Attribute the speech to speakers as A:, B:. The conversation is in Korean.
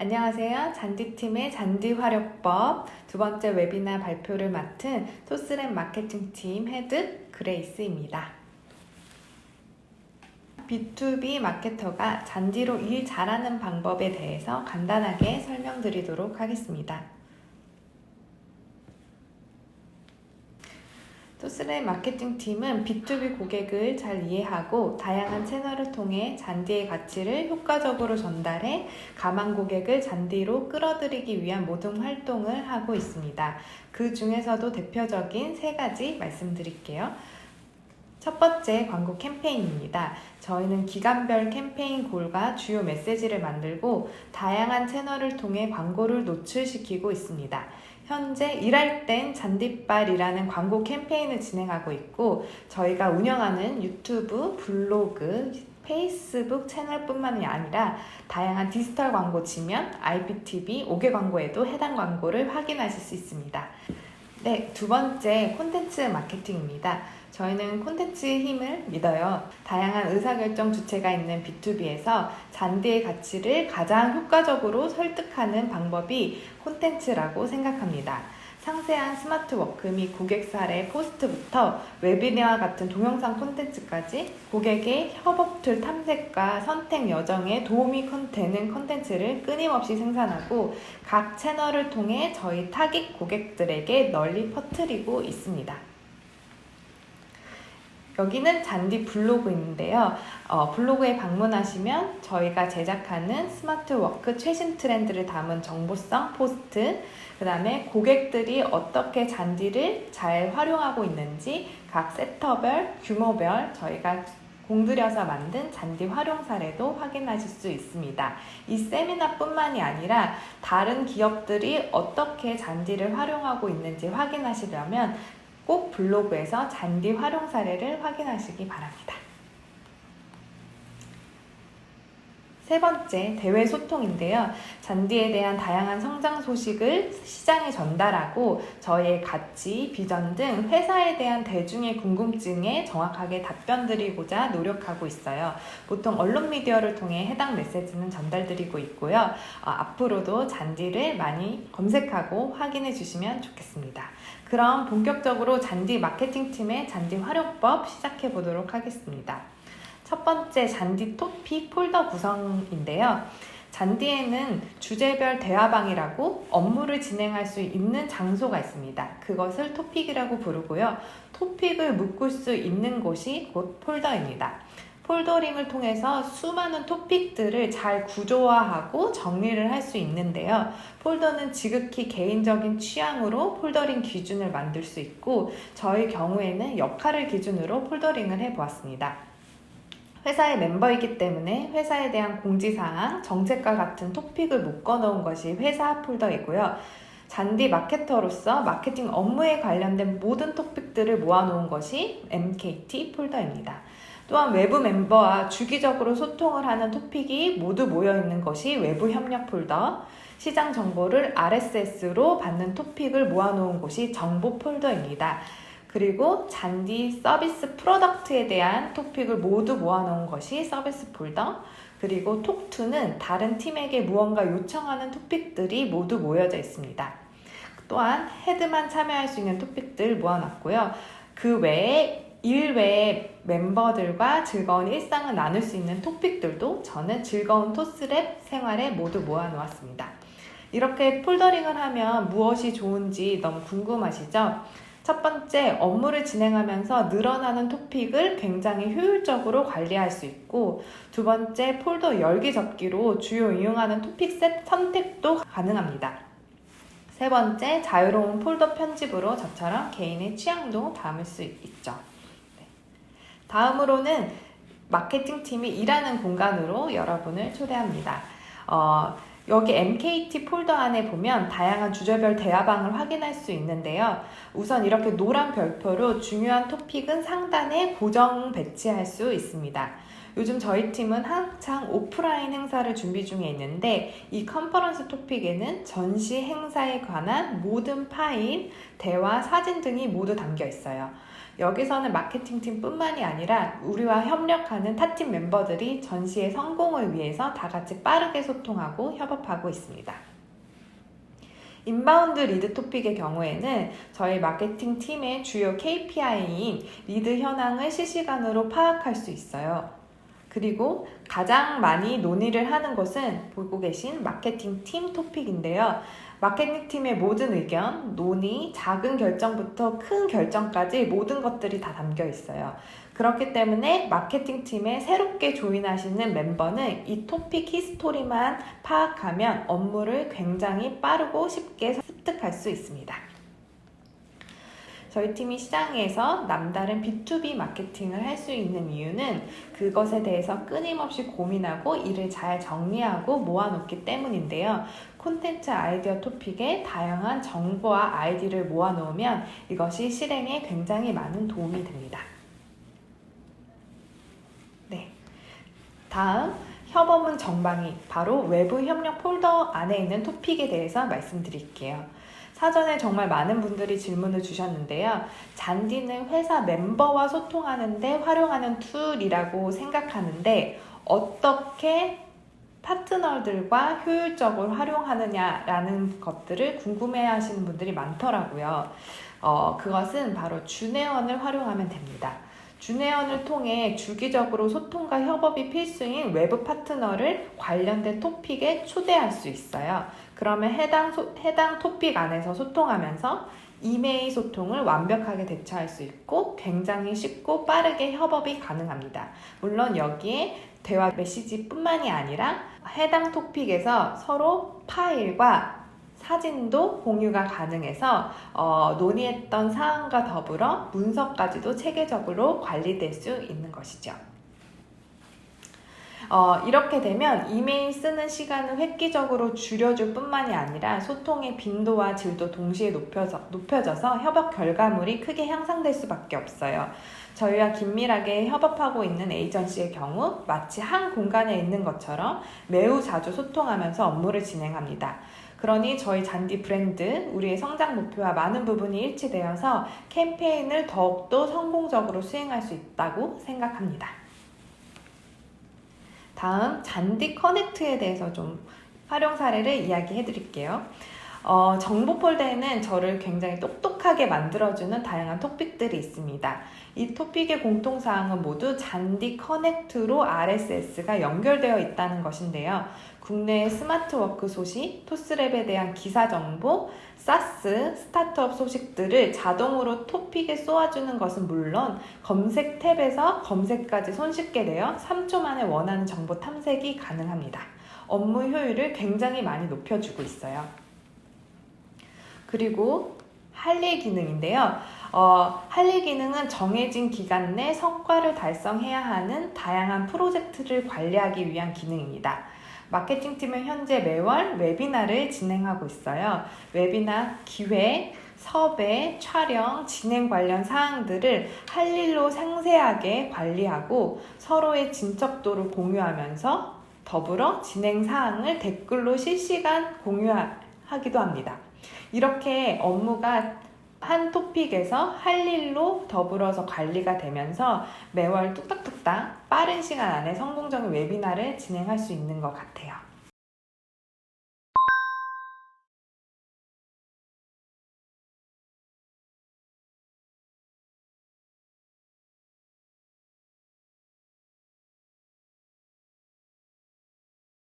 A: 안녕하세요. 잔디팀의 잔디활용법 두 번째 웨비나 발표를 맡은 토스랩 마케팅팀 헤드 그레이스입니다. B2B 마케터가 잔디로 일 잘하는 방법에 대해서 간단하게 설명드리도록 하겠습니다. 토스랩 마케팅 팀은 B2B 고객을 잘 이해하고 다양한 채널을 통해 잔디의 가치를 효과적으로 전달해 가망 고객을 잔디로 끌어들이기 위한 모든 활동을 하고 있습니다. 그 중에서도 대표적인 세 가지 말씀드릴게요. 첫 번째 광고 캠페인입니다. 저희는 기간별 캠페인 골과 주요 메시지를 만들고 다양한 채널을 통해 광고를 노출시키고 있습니다. 현재 일할 땐 잔디빨이라는 광고 캠페인을 진행하고 있고 저희가 운영하는 유튜브, 블로그, 페이스북 채널뿐만이 아니라 다양한 디지털 광고 치면 IPTV, 5개 광고에도 해당 광고를 확인하실 수 있습니다. 네, 두 번째 콘텐츠 마케팅입니다. 저희는 콘텐츠의 힘을 믿어요. 다양한 의사결정 주체가 있는 B2B에서 잔디의 가치를 가장 효과적으로 설득하는 방법이 콘텐츠라고 생각합니다. 상세한 스마트 워크 및 고객 사례 포스트부터 웨비나와 같은 동영상 콘텐츠까지 고객의 협업 툴 탐색과 선택 여정에 도움이 되는 콘텐츠를 끊임없이 생산하고 각 채널을 통해 저희 타깃 고객들에게 널리 퍼뜨리고 있습니다. 여기는 잔디 블로그인데요. 어, 블로그에 방문하시면 저희가 제작하는 스마트 워크 최신 트렌드를 담은 정보성 포스트, 그 다음에 고객들이 어떻게 잔디를 잘 활용하고 있는지 각 섹터별, 규모별 저희가 공들여서 만든 잔디 활용 사례도 확인하실 수 있습니다. 이 세미나뿐만이 아니라 다른 기업들이 어떻게 잔디를 활용하고 있는지 확인하시려면 꼭 블로그에서 잔디 활용 사례를 확인하시기 바랍니다. 세 번째, 대외 소통인데요. 잔디에 대한 다양한 성장 소식을 시장에 전달하고 저희의 가치, 비전 등 회사에 대한 대중의 궁금증에 정확하게 답변 드리고자 노력하고 있어요. 보통 언론 미디어를 통해 해당 메시지는 전달드리고 있고요. 어, 앞으로도 잔디를 많이 검색하고 확인해 주시면 좋겠습니다. 그럼 본격적으로 잔디 마케팅 팀의 잔디 활용법 시작해 보도록 하겠습니다. 첫 번째 잔디 토픽 폴더 구성인데요. 잔디에는 주제별 대화방이라고 업무를 진행할 수 있는 장소가 있습니다. 그것을 토픽이라고 부르고요. 토픽을 묶을 수 있는 곳이 곧 폴더입니다. 폴더링을 통해서 수많은 토픽들을 잘 구조화하고 정리를 할 수 있는데요. 폴더는 지극히 개인적인 취향으로 폴더링 기준을 만들 수 있고 저희 경우에는 역할을 기준으로 폴더링을 해보았습니다. 회사의 멤버이기 때문에 회사에 대한 공지사항, 정책과 같은 토픽을 묶어놓은 것이 회사 폴더이고요. 잔디 마케터로서 마케팅 업무에 관련된 모든 토픽들을 모아놓은 것이 MKT 폴더입니다. 또한 외부 멤버와 주기적으로 소통을 하는 토픽이 모두 모여있는 것이 외부 협력 폴더, 시장 정보를 RSS로 받는 토픽을 모아놓은 곳이 정보 폴더입니다. 그리고 잔디 서비스 프로덕트에 대한 토픽을 모두 모아놓은 것이 서비스 폴더. 그리고 톡2는 다른 팀에게 무언가 요청하는 토픽들이 모두 모여져 있습니다. 또한 헤드만 참여할 수 있는 토픽들 모아놨고요. 그 외에 일 외에 멤버들과 즐거운 일상을 나눌 수 있는 토픽들도 저는 즐거운 토스랩 생활에 모두 모아놓았습니다. 이렇게 폴더링을 하면 무엇이 좋은지 너무 궁금하시죠? 첫 번째, 업무를 진행하면서 늘어나는 토픽을 굉장히 효율적으로 관리할 수 있고, 두 번째, 폴더 열기 접기로 주요 이용하는 토픽 셋 선택도 가능합니다. 세 번째, 자유로운 폴더 편집으로 저처럼 개인의 취향도 담을 수 있죠. 네. 다음으로는 마케팅 팀이 일하는 공간으로 여러분을 초대합니다. 어, 여기 MKT 폴더 안에 보면 다양한 주제별 대화방을 확인할 수 있는데요. 우선 이렇게 노란 별표로 중요한 토픽은 상단에 고정 배치할 수 있습니다. 요즘 저희 팀은 한창 오프라인 행사를 준비 중에 있는데 이 컨퍼런스 토픽에는 전시 행사에 관한 모든 파일, 대화, 사진 등이 모두 담겨 있어요. 여기서는 마케팅팀 뿐만이 아니라 우리와 협력하는 타팀 멤버들이 전시의 성공을 위해서 다 같이 빠르게 소통하고 협업하고 있습니다. 인바운드 리드 토픽의 경우에는 저희 마케팅 팀의 주요 KPI인 리드 현황을 실시간으로 파악할 수 있어요. 그리고 가장 많이 논의를 하는 것은 보고 계신 마케팅 팀 토픽인데요. 마케팅 팀의 모든 의견, 논의, 작은 결정부터 큰 결정까지 모든 것들이 다 담겨 있어요. 그렇기 때문에 마케팅 팀에 새롭게 조인하시는 멤버는 이 토픽 히스토리만 파악하면 업무를 굉장히 빠르고 쉽게 습득할 수 있습니다. 저희 팀이 시장에서 남다른 B2B 마케팅을 할 수 있는 이유는 그것에 대해서 끊임없이 고민하고 이를 잘 정리하고 모아놓기 때문인데요. 콘텐츠 아이디어 토픽에 다양한 정보와 아이디를 모아놓으면 이것이 실행에 굉장히 많은 도움이 됩니다. 네. 다음 협업은 정방위 바로 외부 협력 폴더 안에 있는 토픽에 대해서 말씀드릴게요. 사전에 정말 많은 분들이 질문을 주셨는데요. 잔디는 회사 멤버와 소통하는데 활용하는 툴이라고 생각하는데 어떻게 파트너들과 효율적으로 활용하느냐라는 것들을 궁금해 하시는 분들이 많더라고요. 어, 그것은 바로 주네원을 활용하면 됩니다. 주네원을 통해 주기적으로 소통과 협업이 필수인 외부 파트너를 관련된 토픽에 초대할 수 있어요. 그러면 해당, 소, 해당 토픽 안에서 소통하면서 이메일 소통을 완벽하게 대처할 수 있고 굉장히 쉽고 빠르게 협업이 가능합니다. 물론 여기에 대화 메시지뿐만이 아니라 해당 토픽에서 서로 파일과 사진도 공유가 가능해서 어, 논의했던 사항과 더불어 문서까지도 체계적으로 관리될 수 있는 것이죠. 어, 이렇게 되면 이메일 쓰는 시간을 획기적으로 줄여줄 뿐만이 아니라 소통의 빈도와 질도 동시에 높여져, 높여져서 협업 결과물이 크게 향상될 수밖에 없어요. 저희와 긴밀하게 협업하고 있는 에이전시의 경우 마치 한 공간에 있는 것처럼 매우 자주 소통하면서 업무를 진행합니다. 그러니 저희 잔디 브랜드, 우리의 성장 목표와 많은 부분이 일치되어서 캠페인을 더욱더 성공적으로 수행할 수 있다고 생각합니다. 다음 잔디 커넥트에 대해서 좀 활용 사례를 이야기해 드릴게요. 어, 정보 폴더에는 저를 굉장히 똑똑하게 만들어주는 다양한 토픽들이 있습니다. 이 토픽의 공통사항은 모두 잔디 커넥트로 RSS가 연결되어 있다는 것인데요. 국내 스마트워크 소식, 토스랩에 대한 기사 정보, 사스, 스타트업 소식들을 자동으로 토픽에 쏘아주는 것은 물론 검색 탭에서 검색까지 손쉽게 되어 3초 만에 원하는 정보 탐색이 가능합니다. 업무 효율을 굉장히 많이 높여주고 있어요. 그리고 할일 기능인데요. 어, 할일 기능은 정해진 기간 내 성과를 달성해야 하는 다양한 프로젝트를 관리하기 위한 기능입니다. 마케팅팀은 현재 매월 웨비나를 진행하고 있어요. 웨비나 기획, 섭외, 촬영, 진행 관련 사항들을 할 일로 상세하게 관리하고 서로의 진척도를 공유하면서 더불어 진행 사항을 댓글로 실시간 공유하기도 합니다. 이렇게 업무가 한 토픽에서 할 일로 더불어서 관리가 되면서 매월 뚝딱뚝딱 빠른 시간 안에 성공적인 웨비나를 진행할 수 있는 것 같아요.